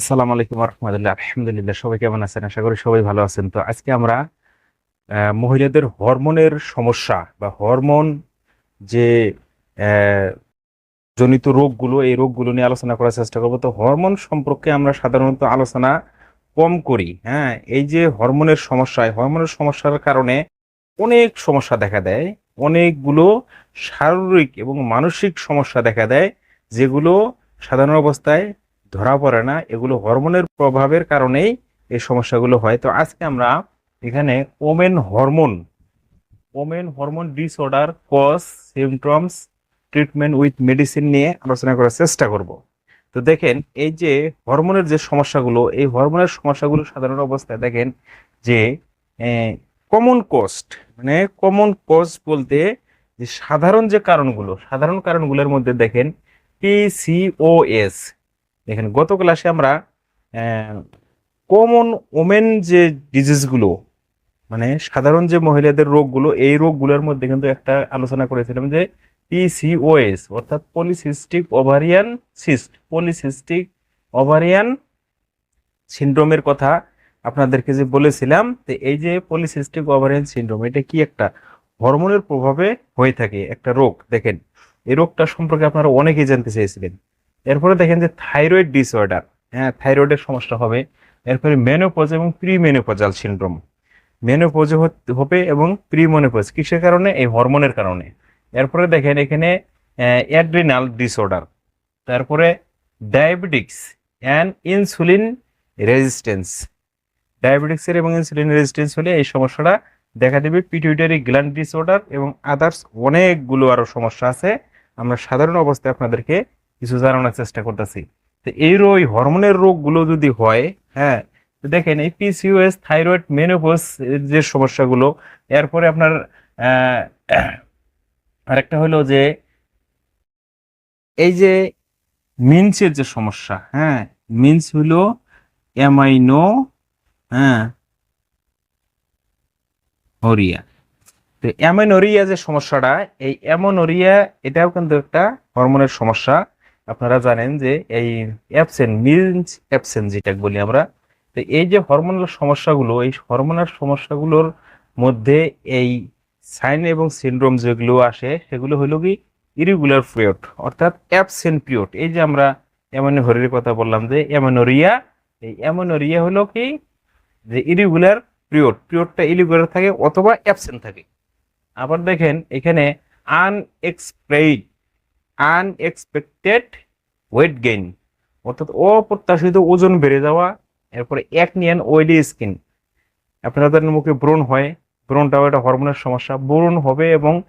আসসালামু আলাইকুম রহমতুল্লাহ আলহামদুলিল্লাহ, সবাই কেমন আছেন? আশা করি সবাই ভালো আছেন। তো আজকে আমরা মহিলাদের হরমোনের সমস্যা বা হরমোন যে জনিত রোগগুলো, এই রোগগুলো নিয়ে আলোচনা করার চেষ্টা করব। তো হরমোন সম্পর্কে আমরা সাধারণত আলোচনা কম করি। হ্যাঁ এই যে হরমোনের সমস্যা হরমোনের সমস্যার কারণে অনেক সমস্যা দেখা দেয়। অনেকগুলো শারীরিক এবং মানসিক সমস্যা দেখা দেয়, যেগুলো সাধারণ অবস্থায় ধরা পড়ে না, এগুলো হরমোনের প্রভাবের কারণেই এই সমস্যাগুলো হয়। তো আজকে আমরা এখানে women hormone women hormone disorder, cause, symptoms, treatment with medicine নিয়ে আলোচনা করার চেষ্টা করব। তো দেখেন, এই যে হরমোনের যে সমস্যাগুলো, এই হরমোনের সমস্যাগুলো সাধারণ অবস্থায় দেখেন যে কমন কোস্ট মানে কমন কোজ বলতে যে সাধারণ যে কারণগুলো, সাধারণ কারণগুলোর মধ্যে দেখেন পিসিওএস দেখেন, গত ক্লাসে আমরা কমন ওমেন যে ডিজিজগুলো মানে সাধারণ যে মহিলাদের রোগগুলো, এই রোগগুলোর মধ্যে কিন্তু একটা আলোচনা করেছিলাম যে পিসিওএস অর্থাৎ polycystic ovarian cyst polycystic ovarian সিন্ড্রোমের কথা আপনাদেরকে যে বলেছিলাম, তো এই যে পলিসিস্টিক ওভারিয়ান সিন্ড্রোম এটা কি একটা? হরমোনের প্রভাবে হয়ে থাকে একটা রোগ। দেখেন, এই রোগটা সম্পর্কে আপনারা অনেকেই জানতে চেয়েছিলেন। এরপরে দেখেন যে থাইরয়েড ডিসঅর্ডার হ্যাঁ থাইরয়েডের সমস্যা হবে। এরপরে মেনোপজ এবং প্রি মেনোপজাল সিন্ড্রোম মেনোপজ হবে এবং প্রি মেনোপজ কিসের কারণে? এই হরমোনের কারণে। এরপরে দেখেন এখানে অ্যাড্রিনাল ডিসঅর্ডার তারপরে ডায়াবেটিক্স অ্যান্ড ইনসুলিন রেজিস্ট্যান্স ডায়াবেটিক্সের এবং ইনসুলিন রেজিস্ট্যান্স হলে এই সমস্যাটা দেখা দেবে পিটুইটারি গ্ল্যান্ড ডিসঅর্ডার এবং আদার্স অনেকগুলো আরও সমস্যা আছে। আমরা সাধারণ অবস্থায় আপনাদেরকে কিছু জানানোর চেষ্টা করতেছি। তো এই ওই হরমোনের রোগগুলো যদি হয় হ্যাঁ দেখেন এই পিসিওএস থাইরয়েড মেনোপজ যে সমস্যাগুলো, এরপরে আপনার আরেকটা হলো যে এই যে মিনসের যে সমস্যা হ্যাঁ মিনস হলো অ্যামাইনো হ্যাঁ ওরিয়া তো অ্যামাইনোরিয়া যে সমস্যাটা, এই অ্যামোনোরিয়া এটাও কিন্তু একটা হরমোনের সমস্যা। আপনারা জানেন যে এই অ্যাবসেন্ট মিনস অ্যাবসেন্ট যেটা বলি আমরা, তো এই যে হরমোনাল সমস্যাগুলো, এই হরমোনাল সমস্যাগুলোর মধ্যে এই সাইন এবং সিনড্রোম যেগুলো আসে, সেগুলো হলো কি ইরেগুলার পিরিয়ড অর্থাৎ অ্যাবসেন্ট পিরিয়ড এই যে আমরা অ্যামোনোহরির কথা বললাম যে অ্যামোনোরিয়া এই অ্যামোনোরিয়া হলো কি যে ইরেগুলার পিরিয়ড পিরিয়ডটা ইরেগুলার থাকে অথবা অ্যাবসেন্ট থাকে। আবার দেখেন এখানে আনএক্সপেক্টেড আনএক্সপেক্টেড ওয়েট গেইন অর্থাৎ অপ্রত্যাশিত ওজন বেড়ে যাওয়া, এরপরে এক একনিয়ান ওয়েলি স্কিন আপনাদের মুখে ব্রণ হয়, ব্রণটাও একটা হরমোনের সমস্যা, ব্রণ হবে এবং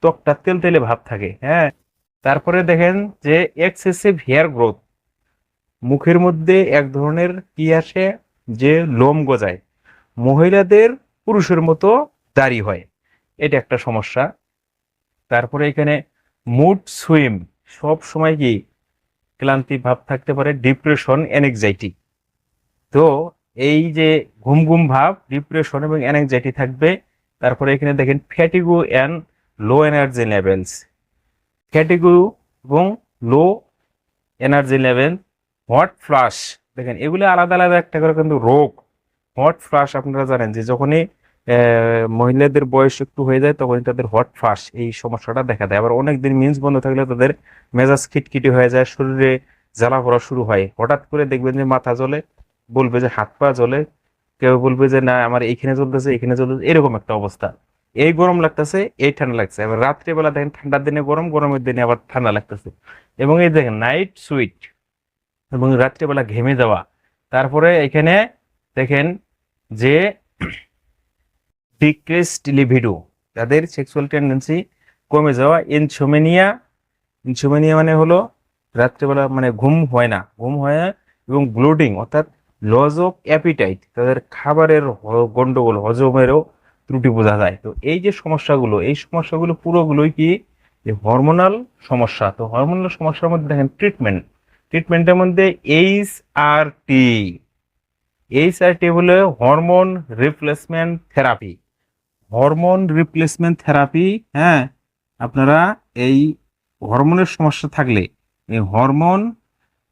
ত্বকটা তেলতেলে ভাব থাকে হ্যাঁ? তারপরে দেখেন যে এক্সেসিভ হেয়ার গ্রোথ মুখের মধ্যে এক ধরনের কি আসে? যে লোম গজায়। মহিলাদের পুরুষের মতো দাড়ি হয়। এটা একটা সমস্যা। তারপরে এখানে মুড সুইম সব সময় কি ক্লান্তি ভাব থাকতে পারে ডিপ্রেশন অ্যাংজাইটি তো এই যে ঘুম ঘুম ভাব ডিপ্রেশন এবং অ্যাংজাইটি থাকবে, তারপরে এখানে দেখেন fatigue and low energy levels fatigue এবং low energy level hot flush দেখেন এগুলো আলাদা আলাদা একটা করে কিন্তু রোগ। হট ফ্লাশ আপনারা জানেন যে যখনই মহিলাদের বয়স একটু হয়ে যায় তখন তাদের হট ফ্লাশ এই সমস্যাটা দেখা দেয়। আবার অনেকদিন মিন্স বন্ধ থাকলে তাদের মেজাজ খিটখিটি হয়ে যায়, শরীরে জ্বালা পড়া শুরু হয়। হঠাৎ করে দেখবেন যে মাথা জ্বলে, বলবে যে হাত পা জ্বলে, কেউ বলবে যে, না, আমার এইখানে জ্বলতেছে এখানে জ্বলতেছে, এরকম একটা অবস্থা। এই গরম লাগতেছে, এই ঠান্ডা লাগছে। এবার রাত্রিবেলা দেখেন ঠান্ডার দিনে গরম, গরমের দিনে আবার ঠান্ডা লাগতেছে। এবং এই দেখেন নাইট সুইট এবং রাত্রিবেলা ঘেমে যাওয়া। তারপরে এখানে দেখেন যে ডিক্রিসড লিভিডো তাদের সেক্সুয়াল টেন্ডেন্সি কমে যাওয়া। ইনসোমেনিয়া ইনসোমেনিয়া মানে হলো রাত্রেবেলা মানে ঘুম হয় না। ঘুম হয় না এবং ব্লোডিং অর্থাৎ লজ অফ অ্যাপিটাইট তাদের খাবারের গন্ডগোল, হজমেরও ত্রুটি বোঝা যায়। তো এই যে সমস্যাগুলো, এই সমস্যাগুলো পুরোগুলোই কি? যে হরমোনাল সমস্যা। তো হরমোনাল সমস্যার মধ্যে দেখেন ট্রিটমেন্ট ট্রিটমেন্টের মধ্যে H R T H R T হলো hormone replacement therapy hormone replacement therapy হ্যাঁ? আপনারা এই হরমোনের সমস্যা থাকলে, এই হরমোন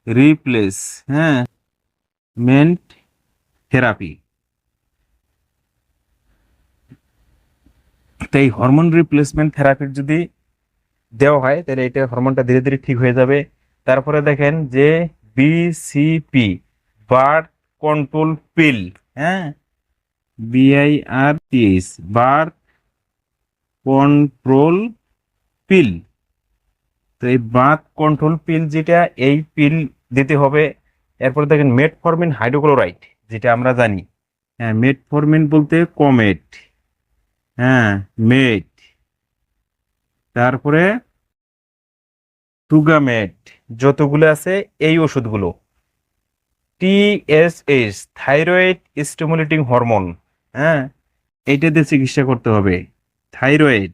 রিপ্লেস হ্যাঁ? রিপ্লেসমেন্ট থেরাপি তো এই হরমোন রিপ্লেসমেন্ট থেরাপির যদি দেওয়া হয়, তাহলে এটা হরমোনটা ধীরে ধীরে ঠিক হয়ে যাবে। তারপরে দেখেন যে বিসিপি বার্থ কন্ট্রোল পিল হ্যাঁ? BIR TS birth control pill তো এই বার্থ কন্ট্রোল পিল যেটা, এই পিল দিতে হবে। এরপরে দেখেন মেটফরমিন হাইড্রোক্লোরাইড যেটা আমরা জানি। হ্যাঁ মেটফরমিন বলতে কমেট হ্যাঁ মেট তারপরে টুগামেট যতগুলো আছে, এই ওষুধগুলো। টিএসএস থাইরয়েড স্টিমুলেটিং হরমোন হ্যাঁ এইটা দিয়ে চিকিৎসা করতে হবে। Thyroid.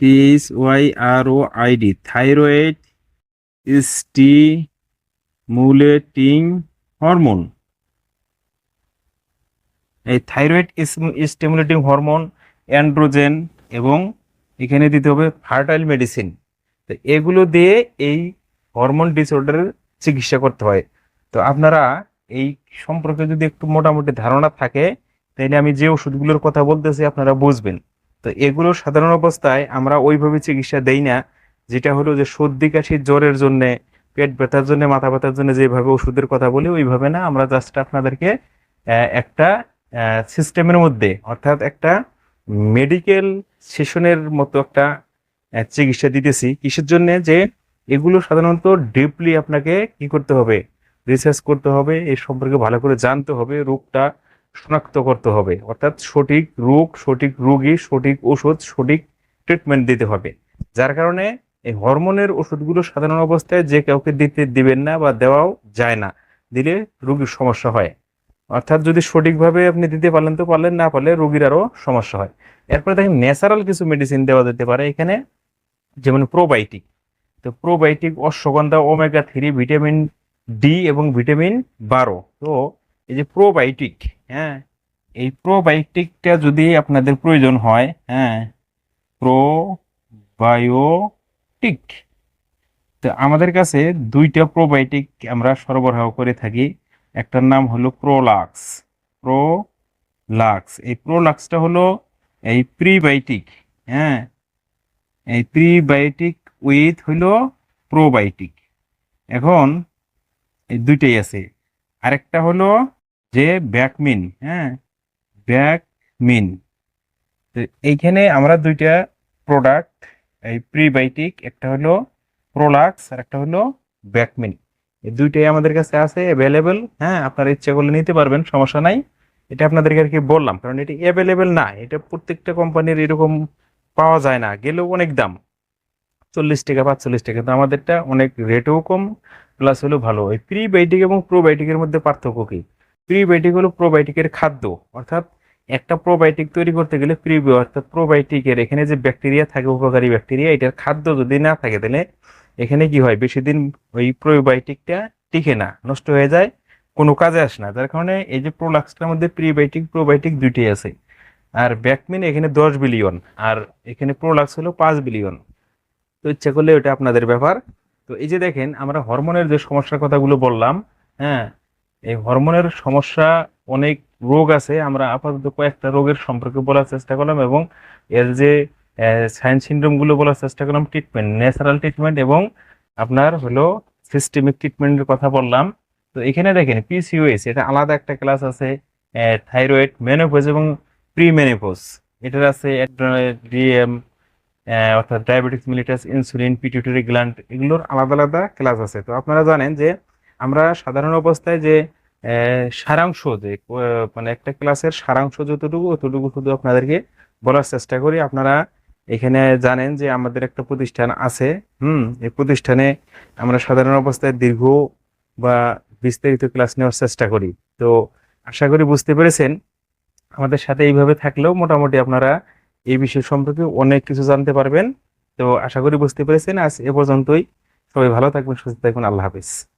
TS Y R O ID thyroid stimulating hormone এই থাইরয়েড স্টিমুলেটিং হরমোন অ্যান্ড্রোজেন এবং এখানে দিতে হবে ফার্টাইল মেডিসিন তো এগুলো দিয়ে এই হরমোন ডিসঅর্ডারের চিকিৎসা করতে হয়। তো আপনারা এই সম্পর্কে যদি একটু মোটামুটি ধারণা থাকে তাহলে আমি যে ওষুধগুলোর কথা বলতেছি আপনারা বুঝবেন। তো এগুলো সাধারণ অবস্থায় আমরা ওইভাবে চিকিৎসা দেই না, যেটা হলো যে সর্দি, কাশি, জ্বরের জন্য, পেট ব্যথার জন্য, মাথা ব্যথার জন্য যেভাবে ওষুধের কথা বলি, ওইভাবে না। আমরা জাস্ট আপনাদেরকে একটা সিস্টেমের মধ্যে, অর্থাৎ একটা মেডিকেল সেশনের মতো একটা চিকিৎসা দিতেছি। কিসের জন্য? যে এগুলো সাধারণত ডিপলি আপনাকে কি করতে হবে? রিসার্চ করতে হবে, এ সম্পর্কে ভালো করে জানতে হবে, রোগটা শনাক্ত করতে হবে। অর্থাৎ সঠিক রোগ, সঠিক রোগী, সঠিক ওষুধ, সঠিক ট্রিটমেন্ট দিতে হবে। যার কারণে এই হরমোনের ওষুধগুলো সাধারণ অবস্থায় যে কাউকে দিতে দিবেন না বা দেওয়াও যায় না, দিলে রোগীর সমস্যা হয়। অর্থাৎ যদি সঠিকভাবে আপনি দিতে পারলেন তো পারলেন, না পারলে রোগীর আরও সমস্যা হয়। এরপরে দেখেন ন্যাচারাল কিছু মেডিসিন দেওয়া যেতে পারে। এখানে যেমন প্রোবায়োটিক তো probiotic ashwagandha omega three vitamin D এবং ভিটামিন বারো। তো এই যে প্রোবায়োটিক হ্যাঁ এই প্রোবায়োটিকটা যদি আপনাদের প্রয়োজন হয় হ্যাঁ প্রোবায়োটিক তো আমাদের কাছে দুইটা প্রোবায়োটিক আমরা সরবরাহ করে থাকি। একটার নাম হলো প্রোলাক্স প্রোলাক্স এই প্রোলাক্সটা হলো এই প্রিবায়োটিক হ্যাঁ এই প্রিবায়োটিক উইথ হলো প্রোবায়োটিক এখন এই দুইটাই আছে। আরেকটা হলো যে ব্যাকমিন হ্যাঁ? ব্যাকমিন। এইখানে আমরা দুইটা প্রোডাক্ট এই প্রিবায়োটিক একটা হলো প্রোলাক্স আর একটা হলো ব্যাকমিন। এই দুইটাই আমাদের কাছে আছে অ্যাভেলেবেল হ্যাঁ? আপনারা ইচ্ছা করলে নিতে পারবেন, সমস্যা নাই। এটা আপনাদেরকে আর কি বললাম, কারণ এটি অ্যাভেলেবেল না। এটা প্রত্যেকটা কোম্পানির এরকম পাওয়া যায় না। গেলেও অনেক দাম, চল্লিশ টাকা, পাঁচচল্লিশ টাকা। তো আমাদেরটা অনেক রেটও কম প্লাস হলো ভালো। এই প্রিবায়োটিক এবং প্রোবায়োটিকের মধ্যে পার্থক্য কি? প্রিবায়োটিক হলো প্রোবায়োটিকের খাদ্য। অর্থাৎ একটা প্রোবায়োটিক তৈরি করতে গেলে প্রিবিও অর্থাৎ প্রোবায়োটিকের এখানে যে ব্যাকটেরিয়া থাকে, উপকারী ব্যাকটেরিয়া এটার খাদ্য যদি না থাকে, তাহলে এখানে কি হয়? বেশি দিন ওই প্রোবায়োটিকটা টিকে না, নষ্ট হয়ে যায়, কোনো কাজে আসে না। যার কারণে এই যে প্রোলাক্সটার মধ্যে প্রিবায়োটিক প্রোবায়োটিক দুইটাই আছে। আর ব্যাকমিন এখানে দশ বিলিয়ন আর এখানে প্রোলাক্স হলো পাঁচ বিলিয়ন তো ইচ্ছা করলে ওটা আপনাদের ব্যাপার। তো এই যে দেখেন, আমরা হরমোনের যে সমস্যার কথাগুলো বললাম হ্যাঁ এই হরমোনের সমস্যা অনেক রোগ আছে। আমরা আপাতত কয়েকটা রোগের সম্পর্কে বলার চেষ্টা করলাম এবং এর যে সায়েন্স সিনড্রোমগুলো বলার চেষ্টা করলাম, ট্রিটমেন্ট, ন্যাচারাল ট্রিটমেন্ট এবং আপনার হলো সিস্টেমিক ট্রিটমেন্টের কথা বললাম। তো এখানে দেখেন পিসিওএস এটা আলাদা একটা ক্লাস আছে থাইরয়েড, মেনোপোজ এবং প্রি মেনোপোজ এটার আছে ডিএম অর্থাৎ diabetes mellitus insulin pituitary gland এগুলোর আলাদা আলাদা ক্লাস আছে। তো আপনারা জানেন যে আমরা সাধারণ অবস্থায় যে সারাংশ যে মানে একটা ক্লাসের সারাংশ যতটুকু, অতটুকু শুধু আপনাদেরকে বলার চেষ্টা করি। আপনারা এখানে জানেন যে আমাদের একটা প্রতিষ্ঠান আছে। হুম, এই প্রতিষ্ঠানে আমরা সাধারণ অবস্থায় দীর্ঘ বা বিস্তারিত ক্লাস নেওয়ার চেষ্টা করি। তো আশা করি বুঝতে পেরেছেন। আমাদের সাথে এইভাবে থাকলেও মোটামুটি আপনারা এই বিষয় সম্পর্কে অনেক কিছু জানতে পারবেন। তো আশা করি বুঝতে পেরেছেন। আজ এ পর্যন্তই। সবাই ভালো থাকবেন, সুস্থ থাকবেন। আল্লাহ হাফিজ।